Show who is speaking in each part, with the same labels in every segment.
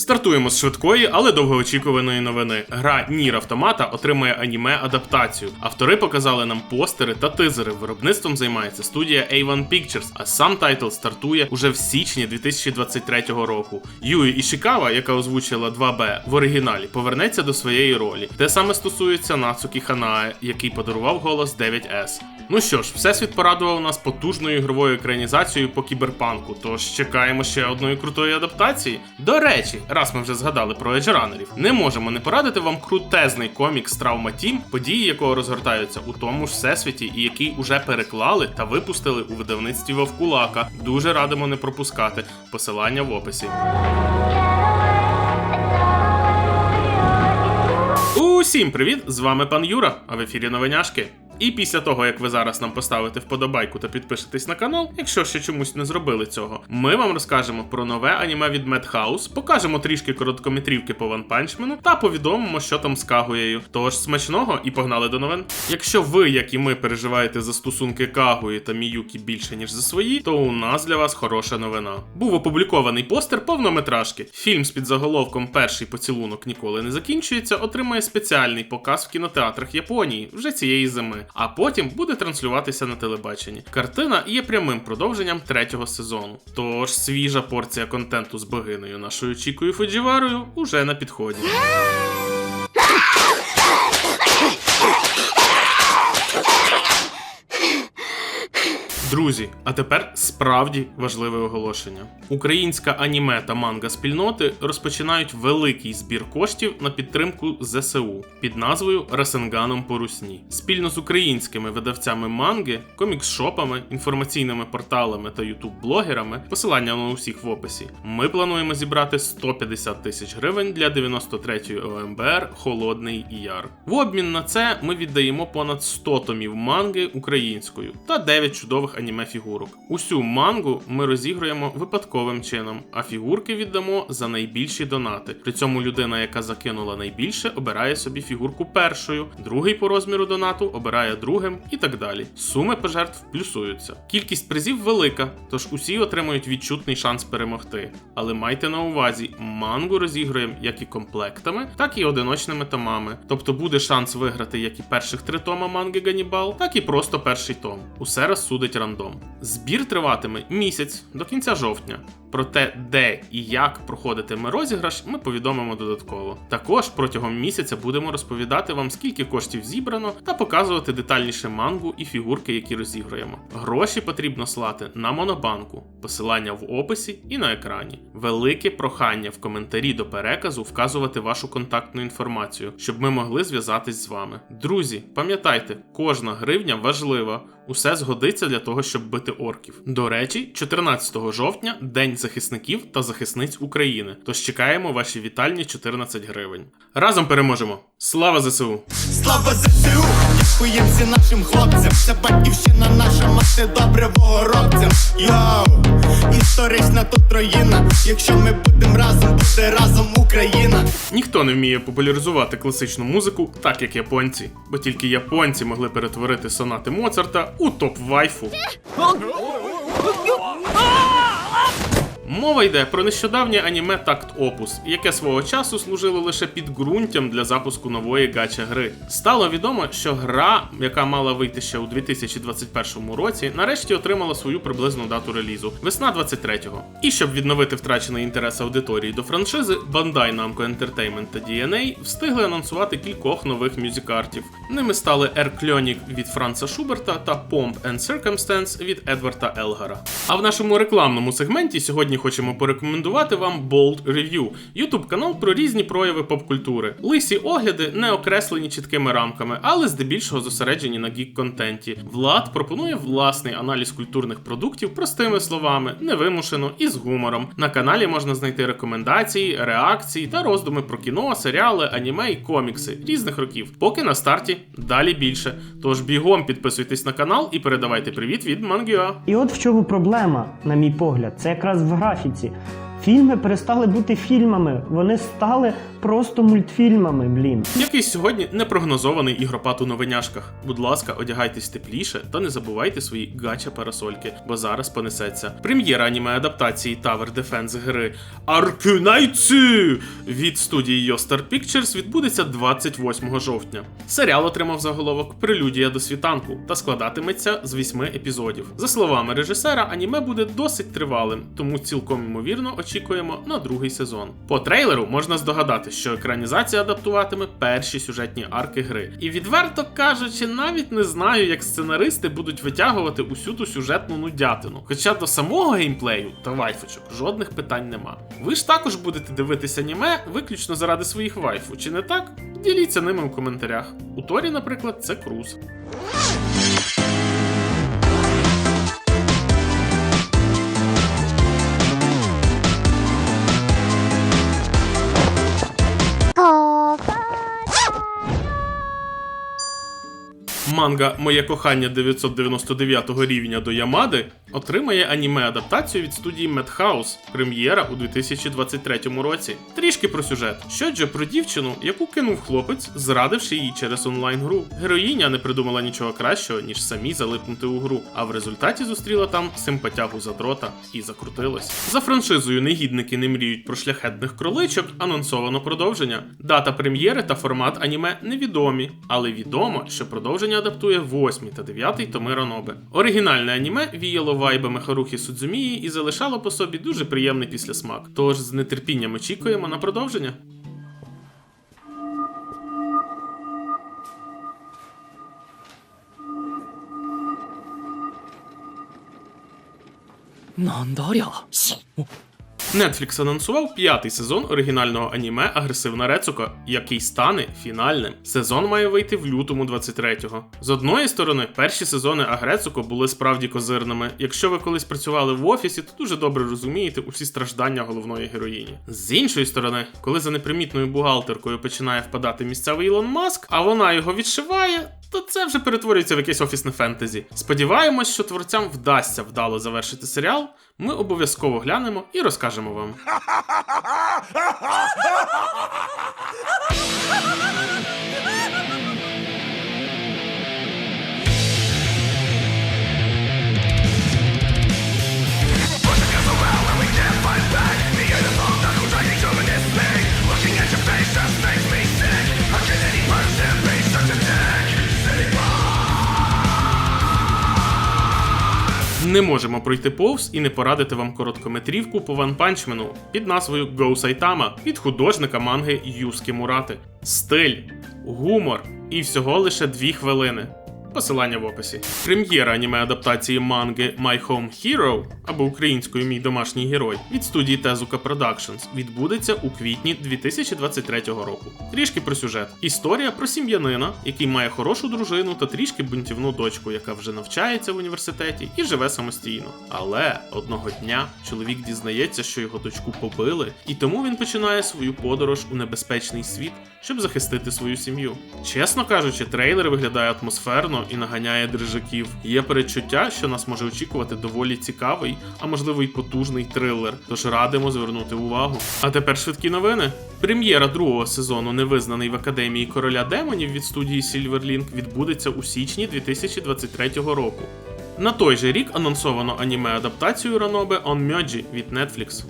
Speaker 1: Стартуємо з швидкої, але довгоочікуваної новини. Гра Нір Автомата отримує аніме адаптацію. Автори показали нам постери та тизери. Виробництвом займається студія A1 Pictures, а сам тайтл стартує уже в січні 2023 року. Юї Ішикава, яка озвучила 2B в оригіналі, повернеться до своєї ролі. Те саме стосується Нацукі Ханаe, який подарував голос 9S. Ну що ж, всесвіт порадував нас потужною ігровою екранізацією по кіберпанку, тож чекаємо ще одної крутої адаптації. До речі, раз ми вже згадали про еджеранерів, не можемо не порадити вам крутезний комікс Травма Тім, події якого розгортаються у тому ж всесвіті, і який уже переклали та випустили у видавництві Вовкулака. Дуже радимо не пропускати. Посилання в описі. Усім привіт! З вами пан Юра, а в ефірі новиняшки. І після того, як ви зараз нам поставите вподобайку та підпишетесь на канал, якщо ще чомусь не зробили цього, ми вам розкажемо про нове аніме від Madhouse, покажемо трішки короткометрівки по One Punch Man та повідомимо, що там з Кагуєю. Тож смачного і погнали до новин. Якщо ви, як і ми, переживаєте за стосунки Кагуї та Міюкі більше ніж за свої, то у нас для вас хороша новина. Був опублікований постер повнометражки. Фільм з підзаголовком Перший поцілунок ніколи не закінчується, отримає спеціальний показ в кінотеатрах Японії вже цієї зими а потім буде транслюватися на телебаченні. Картина є прямим продовженням третього сезону. Тож свіжа порція контенту з богинею нашою Чікою Фуджіварою уже на підході. Друзі, а тепер справді важливе оголошення. Українська аніме та манга спільноти розпочинають великий збір коштів на підтримку ЗСУ під назвою Расенганом по русні. Спільно з українськими видавцями манги, комікс-шопами, інформаційними порталами та ютуб-блогерами, посилання на усіх в описі. Ми плануємо зібрати 150 тисяч гривень для 93-ї ОМБР Холодний Яр. В обмін на це ми віддаємо понад 100 томів манги українською та 9 чудових аніме фігурок. Усю мангу ми розігруємо випадковим чином, а фігурки віддамо за найбільші донати. При цьому людина, яка закинула найбільше, обирає собі фігурку першою, другий по розміру донату обирає другим і так далі. Суми пожертв плюсуються. Кількість призів велика, тож усі отримують відчутний шанс перемогти. Але майте на увазі, мангу розігруємо як і комплектами, так і одиночними томами. Тобто буде шанс виграти як і перших три тома манги Ганібал, так і просто перший том. Усе розсудить рандом. Збір триватиме місяць до кінця жовтня. Про те, де і як проходитиме розіграш, ми повідомимо додатково. Також протягом місяця будемо розповідати вам, скільки коштів зібрано, та показувати детальніше мангу і фігурки, які розіграємо. Гроші потрібно слати на монобанку, посилання в описі і на екрані. Велике прохання в коментарі до переказу вказувати вашу контактну інформацію, щоб ми могли зв'язатись з вами. Друзі, пам'ятайте, кожна гривня важлива. Усе згодиться для того, щоб бити орків. До речі, 14 жовтня день захисників та захисниць України. Тож чекаємо ваші вітальні 14 гривень. Разом переможемо! Слава ЗСУ!
Speaker 2: Слава ЗСУ, дякуєм всім нашим хлопцям. Це батьківщина наша, мати добре ворогцям. Йоу, історична тут країна. Якщо ми будемо разом, буде разом Україна.
Speaker 1: Ніхто не вміє популяризувати класичну музику так, як японці, бо тільки японці могли перетворити сонати Моцарта у топ вайфу. Мова йде про нещодавнє аніме Такт Опус, яке свого часу служило лише підґрунтям для запуску нової гача гри. Стало відомо, що гра, яка мала вийти ще у 2021 році, нарешті отримала свою приблизну дату релізу весна 23-го. І щоб відновити втрачений інтерес аудиторії до франшизи, Bandai Namco Entertainment та DNA встигли анонсувати кількох нових мюзикартів. Ними стали Air Clonic від Франца Шуберта та Pomp and Circumstance від Едварда Елгара. А в нашому рекламному сегменті сьогодні хочемо порекомендувати вам Bold Review – ютуб канал про різні прояви поп-культури. Лисі огляди не окреслені чіткими рамками, але здебільшого зосереджені на гік-контенті. Влад пропонує власний аналіз культурних продуктів простими словами, невимушено і з гумором. На каналі можна знайти рекомендації, реакції та роздуми про кіно, серіали, аніме і комікси різних років. Поки на старті далі більше. Тож бігом підписуйтесь на канал і передавайте привіт від Мангюа.
Speaker 3: І от в чому проблема, на мій погляд, це якраз в графіці. Фільми перестали бути фільмами, вони стали просто мультфільмами, блін.
Speaker 1: Якийсь сьогодні непрогнозований ігропад у новиняшках. Будь ласка, одягайтесь тепліше та не забувайте свої гача парасольки, бо зараз понесеться. Прем'єра аніме адаптації Tower Defense гри Аркюнайцю від студії Yostar Pictures відбудеться 28 жовтня. Серіал отримав заголовок Прелюдія до світанку та складатиметься з вісьми епізодів. За словами режисера, аніме буде досить тривалим, тому цілком ймовірно очікуємо на другий сезон. По трейлеру можна здогадати, що екранізація адаптуватиме перші сюжетні арки гри. І відверто кажучи, навіть не знаю, як сценаристи будуть витягувати усю ту сюжетну нудятину. Хоча до самого геймплею та вайфочок жодних питань нема. Ви ж також будете дивитися аніме виключно заради своїх вайфу, чи не так? Діліться ними у коментарях. У Торі, наприклад, це Круз. Манга Моє кохання 999 рівня до Ямади отримає аніме адаптацію від студії Madhouse, прем'єра у 2023 році. Трішки про сюжет. Щодже про дівчину, яку кинув хлопець, зрадивши її через онлайн-гру. Героїня не придумала нічого кращого, ніж самі залипнути у гру, а в результаті зустріла там симпатягу задрота і закрутилась. За франшизою негідники не мріють про шляхетних кроличок, анонсовано продовження. Дата прем'єри та формат аніме невідомі, але відомо, що продовження адаптує 8 та 9 томи Ранобе. Оригінальне аніме віяло вайбами Харухі Судзумії і залишало по собі дуже приємний післясмак. Тож з нетерпінням очікуємо на продовження. Netflix анонсував п'ятий сезон оригінального аніме Агресивна Рецука, який стане фінальним. Сезон має вийти в лютому 23-го. З одної сторони, перші сезони Агрецуко були справді козирними. Якщо ви колись працювали в офісі, то дуже добре розумієте усі страждання головної героїні. З іншої сторони, коли за непримітною бухгалтеркою починає впадати місцевий Ілон Маск, а вона його відшиває. То це вже перетворюється в якесь офісне фентезі. Сподіваємось, що творцям вдасться вдало завершити серіал. Ми обов'язково глянемо і розкажемо вам. Не можемо пройти повз і не порадити вам короткометрівку по ванпанчмену під назвою Go Saitama від художника манги Юскі Мурати. Стиль, гумор і всього лише дві хвилини. Посилання в описі. Прем'єра аніме адаптації манги My Home Hero або українською Мій домашній герой від студії Tezuka Productions відбудеться у квітні 2023 року. Трішки про сюжет. Історія про сім'янина, який має хорошу дружину та трішки бунтівну дочку, яка вже навчається в університеті і живе самостійно. Але одного дня чоловік дізнається, що його дочку побили, і тому він починає свою подорож у небезпечний світ, щоб захистити свою сім'ю. Чесно кажучи, трейлер виглядає атмосферно і наганяє дрижаків. Є передчуття, що нас може очікувати доволі цікавий, а можливо й потужний трилер. Тож радимо звернути увагу. А тепер швидкі новини. Прем'єра другого сезону Невизнаний в Академії Короля Демонів від студії Silverlink відбудеться у січні 2023 року. На той же рік анонсовано аніме адаптацію Ранобе On Myoji від Netflix.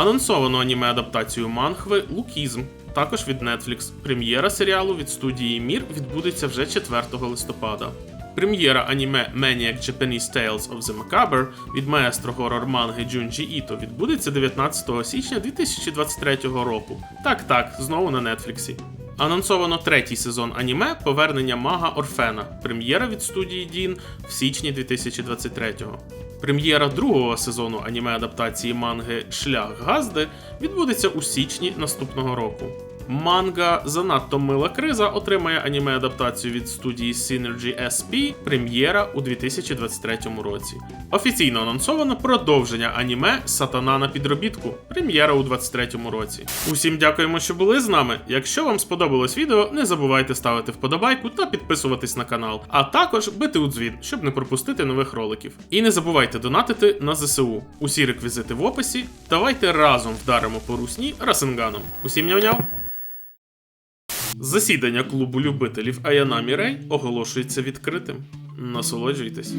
Speaker 1: Анонсовано аніме адаптацію манхви Лукізм. Також від Netflix. Прем'єра серіалу від студії Мір відбудеться вже 4 листопада. Прем'єра аніме Maniac Japanese Tales of the Macabre від маестро горор манги Джунджі Іто відбудеться 19 січня 2023 року. Так, так, знову на Нетфліксі. Анонсовано третій сезон аніме Повернення мага Орфена. Прем'єра від студії Дін в січні 2023-го. Прем'єра другого сезону аніме адаптації манги Шлях Газди відбудеться у січні наступного року. Манга Занадто мила криза отримає аніме адаптацію від студії Synergy SP, прем'єра у 2023 році. Офіційно анонсовано продовження аніме Сатана на підробітку, прем'єра у 2023 році. Усім дякуємо, що були з нами. Якщо вам сподобалось відео, не забувайте ставити вподобайку та підписуватись на канал, а також бити у дзвін, щоб не пропустити нових роликів. І не забувайте донатити на ЗСУ. Усі реквізити в описі. Давайте разом вдаримо по русні Расенганом. Усім няв-няв! Засідання клубу любителів Аяна Мірей оголошується відкритим. Насолоджуйтесь.